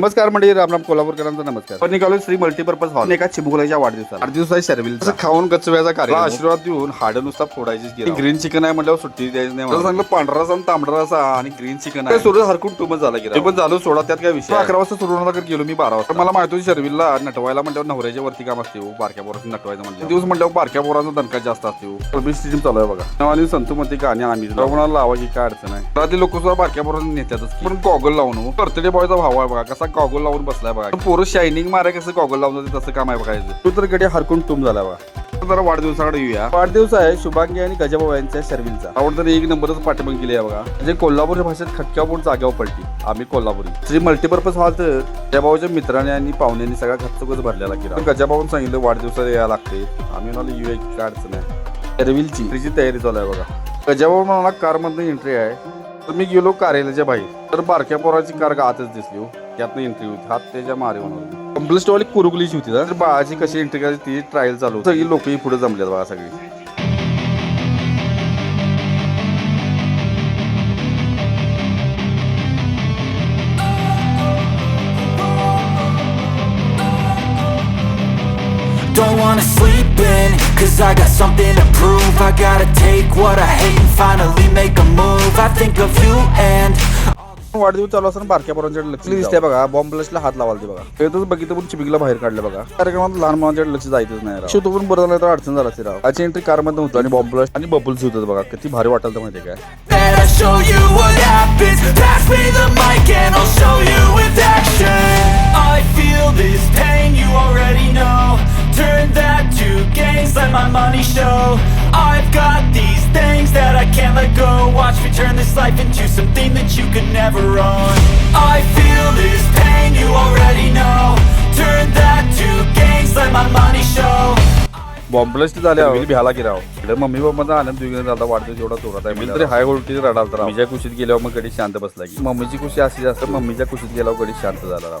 नमस्कार मंडळी रामराम कोल्हापूरकरांचा नमस्कार. पण निघालो श्री मल्टीपर्पज हॉल. एका चिमुकल्याच्या वाढदिवसाला. वाढदिवसाची शर्विल खाऊन गचव्याचा कार्य आशीर्वाद देऊन हाड नुसता फोडायची ग्रीन चिकन आहे म्हटल्यावर सुट्टी द्यायची नाही मला सांगलं पांढरा रसा आणि तांबडा रसा आणि ग्रीन चिकन आहे. सोडून हरकून टुमच झाला की ते पण झालं सोडा त्यात काय विषय अकरा वाजता सुरू होणार गेलो मी बारा वाजता. मला माहिती होती शर्विलला नटवायला म्हटल्यावर नवऱ्याच्या वरती काम असते हो, बारक्या पोराचं नटवायचं म्हणजे दिवस म्हटल्यावर बारक्या पोराचा दणका जास्त असते टीम चालू आहे बघा. आणि संतू मध्ये गाणी आम्ही कोणाला लावायची काय अडचण आहे? रात्री लोक सुद्धा बारक्या पोरांना नेत्यातच पण गॉगल लावून बर्थडे बॉयचा भाव आहे बघा कसा गॉगल लावून बसलाय बघा. पोरं शायनिंग मारा कसं गॉगल लावून तसं काम आहे बघायचं तू तर गडी हरकून टूम झाला बघा. तर जरा वाढदिवसाकडे येऊया. वाढदिवस आहे शुभांगी आणि गजाभाऊ यांच्या शर्विलचा. आवडतं एक नंबरच पाठिंबा केली आहे बघा. म्हणजे कोल्हापूर भाषेत खटक्यापूर जाग्यावर पडली. आम्ही कोल्हापुरी. श्री मल्टीपर्पज हॉल तर गजाभाऊच्या मित्रांनी आणि पाहुण्यांनी सगळा खर्चकच भरलेला केला. गजाभाऊन सांगितलं वाढदिवसाला यायला लागते आम्ही म्हणाला येऊया की काय अडचण आहे शर्विलची. तिची तयारी चालू आहे बघा. गजाभाऊ मला कार मधनं एंट्री आहे. तर मी गेलो कार्यालयाच्या बाहेर. तर बारक्या पोराची कार आतच दिसली हो. त्यातनं एंट्री होती हात त्याच्या मारे होणार कंप्लेस्ट वाली कुरुकुलीची होती ना तर बाळाची कशी एंट्री करायची ती ट्रायल चालू होती. सगळी लोकही पुढे जमल्यात बघा सगळी Don't wanna sleep in, cause I got something to prove I gotta take what I hate and finally make a move I think of you and वाढदिवस चालू असताना बारक्या पोरांच्याकडे लक्ष दिसते बघा बॉम्ब ब्लशला हात लावाल ते बघा. तेच बघितलं पण चिबिकला बाहेर काढलं बघा. कार्यक्रमात लहान मुलांच्याकडे लक्ष जायचंच नाही राव. शेवटी पण बरं झालं तर अडचण झाला राव. आजची एंट्री कारमध्ये होतं आणि बॉम्ब ब्लश आणि बबल्स होतात बघा. किती भारी वाटलं तर माहितीये काय? Turn that to gains, let my money show. I've got these things that I can't let go. Turn this life into something that you could never own. I feel this pain, you already know. Turn that to gains, let my money show. Bomb blast झाल्या भ्याला की राव इकडे mummy पप्पाचा आनंद वेगळा झाला वाढदिवस एवढा जोरात आहे मी तरी हाय व्होल्टेज रडाल तर माझ्या कुशीत गेल्यावर मग कधी शांत बसला की. मम्मीची खुशी अशी जास्त मम्मीच्या कुशीत गेल्यावर कधी शांत झाला राव.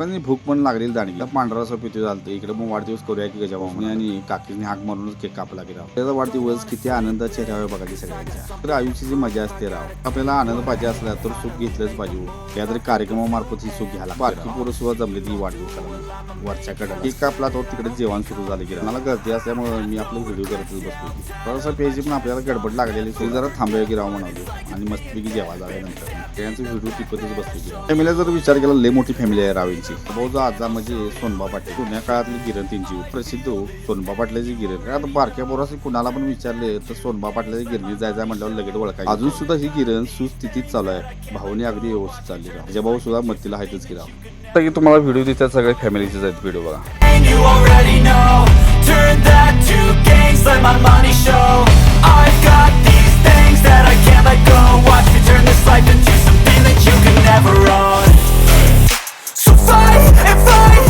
लोकांनी भूक पण लागलेली जाणली पांढरा रसा पितो झालतं इकडे मग वाढदिवस करूया की गजाभाऊने आणि काकीने हाक मारूनच केक कापला की राव. त्याचा वाढदिवस किती आनंद चेहऱ्यावर बघा की सगळ्यांच्या. तर आयुष्याची मजा असते राव आपल्याला आनंद पाहिजे असला तर सुख घेतलंच पाहिजे हो. कार्यक्रमामार्फत ही सुख घ्यायला बारकी पोरं सुद्धा जमली ती वाढदिवसाला वरच्याकडे केक कापला तो तिकडे जेवण सुरू झालं की मला गर्दी असल्यामुळे मी आपलं व्हिडिओ करतच बसतो थोडासा पेज पण आपल्याला गडबड लागलेली ते जरा थांबूया की राव म्हणालो. आणि मस्तपैकी जेवा जाऊया त्यांचं व्हिडिओ टिपतच बसतो फॅमिलीला जर विचार केला लय मोठी फॅमिली आहे रावींची भाऊचा आजा म्हणजे सोनबा पाटील. जुन्या काळातली गिरण त्यांची. प्रसिद्ध हो, सोनबा पाटलाची गिरण काय आता बारक्या पोरास कुणाला पण विचारले तर सोनबा पाटलाची गिरणी जायचं म्हटल्यावर लगेच ओळखाय अजून सुद्धा ही गिरण सुस्थितीत चालू आहे. भाऊने अगदी व्यवस्थित चालली त्याच्या भाऊ सुद्धा मत्तीला आहेतच तर तुम्हाला व्हिडिओ देतात सगळ्या फॅमिलीचे आहेत व्हिडिओ बघा. Things that I can't let go. Watch me turn this life into something that you can never own. fight and fight.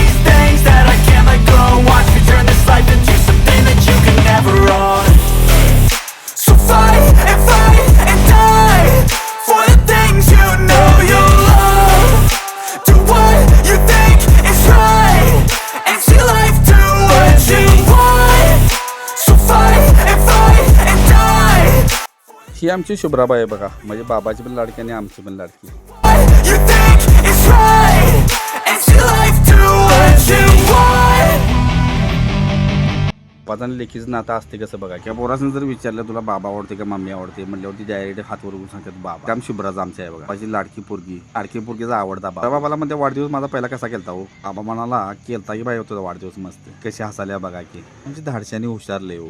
let go Watch me turn this life into something that you can never own So fight and fight and die For the things you know you love Do what you think is right And see life do what you want So fight and fight and die ही आमची शुभ्राबाई आहे बघा म्हणजे बाबाची पण लाडकी आणि आमची पण लाडकी What you think is right And see life do what पाच आणि लेखीचं नातं असते कसं बघा. किंवा पोरासनं जर विचारलं तुला बाबा आवडते का मम्मी आवडते? म्हणल्यावरती डायरेक्ट हात वरून सांगतात बाबा. काम शुभ्राज आमच्या आहे बघा. माझी लाडकी पोरगी. लाडकी पोरगीचा आवडता बाबा. बाबाला म्हणते वाढदिवस माझा पहिला कसा केलता हो? बाबा म्हणाला केलता की बाई होतो वाढदिवस मस्त कशी हसाल्या बघा की. म्हणजे धाडशाने हुशारले हो.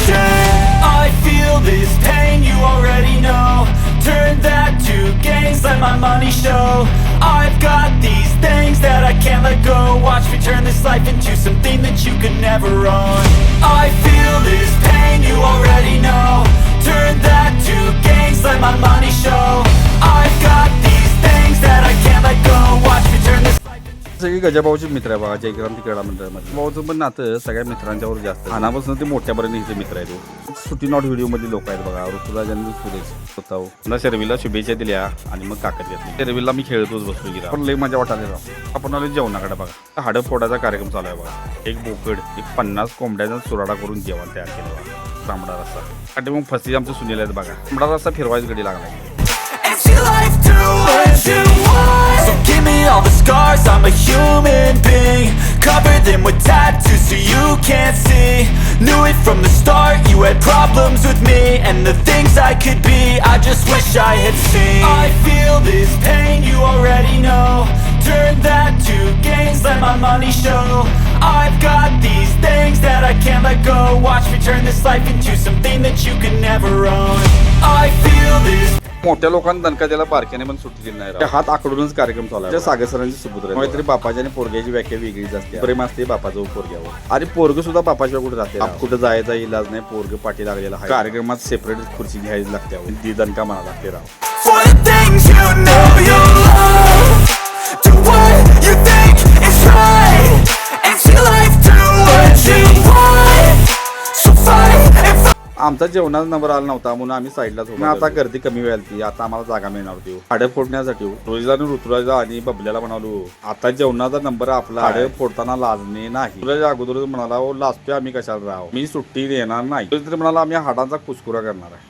life into something that you could never own. I feel this pain, you already सगळी गजाभाऊचे मित्र आहे बघा जयग्राम क्रीडा मंडळामध्ये. भाऊचं पण नातं सगळ्या मित्रांच्यावर जास्त. लहानापासून ते मोठ्यापर्यंत हिचे मित्र आहेत हो. सुटी नॉट व्हिडिओमध्ये लोक आहेत बघा ऋतुराज आणि सुरेश स्वतः पुन्हा शर्वीला शुभेच्छा दिल्या आणि मग काकत घेतली. शर्वीला मी खेळतोच बसतो गिरा पण लई मजा वाटायला राव. आपण आलो जेवणाकडे बघा. हाडं फोडाचा कार्यक्रम चालू आहे बघा. एक बोकड एक पन्नास कोंबड्याचा चुराडा करून जेवण तयार केलं बघा. तांबडा रस्सा. आणि मग फसी आमचं सुनील आहेत बघा. तांबडा रस्सा फिरवायच गडी लागला what. So give me all the scars, I'm a human being. Cover them with tattoos so you can't see. Knew it from the start, you had problems with me and the things I could be. I just wish I had seen. I feel this pain, you already know. Turn that to gains, let my money show. I've got these things that I can't let go. Watch me turn this life into something that you can never own. मोठ्या लोकांना दणका त्याला बारक्याने पण सुट्टी दिली नाही राव. हात आकडूनच कार्यक्रम चालू आहे सागर सरांची सुपुत्र आहे. तरी बापाच्या आणि पोरग्याची व्याख्या वेगळीच असते प्रेम असते बापाचं पोरग्यावर आणि पोरग सुद्धा बापाशिवाय कुठे राहते राव. कुठं जायचा इलाज नाही पोरग पाठी लागलेला आहे कार्यक्रमात सेपरेट खुर्ची घ्यायची लागते. ती दणका म्हणा लागते राव आमचा जेवणाचा नंबर आला नव्हता म्हणून आम्ही साईडलाच होतो आता गर्दी कमी व्हायला ती आता आम्हाला जागा मिळणार होती. हाडं फोडण्यासाठी हो. रोहिला आणि ऋतुराजा आणि बबल्याला म्हणालो आता जेवणाचा नंबर आपला हाडं फोडताना लाजणे नाही. ऋतुराजा अगोदरच म्हणाला "हो, लाजतोय आम्ही कशाला राहू मी सुट्टी देणार नाही. म्हणाला आम्ही हाडांचा कुचकुरा करणार आहे.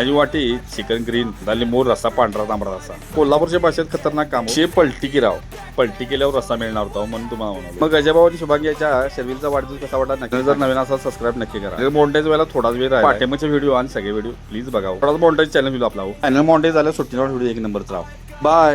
याची वाटी चिकन ग्रीन दाली मोर रस्सा पांढरा तांबडा रस्सा. कोल्हापूरच्या भाषेत खतरनाक काम शे पलटी की राव पलटी केल्यावर रस्सा मिळणार होता म्हणून तुम्हाला म्हणालो. मग गजाबाबांनी शुभांग्याच्या शर्विलचा वाढदिवस कसा वाटला? नक्की जर नवीन असा सबस्क्राईब नक्की करा. मोंटेज वेळेला थोडाच वेळ राहील पाठिंबाचे व्हिडिओ आणि सगळे व्हिडिओ प्लीज बघा थोडाच मोंटेज चॅनल व्हिडिओ आपला मोंटेज झाल्या सुट्टीवर व्हिडिओ एक नंबरचा राव बाय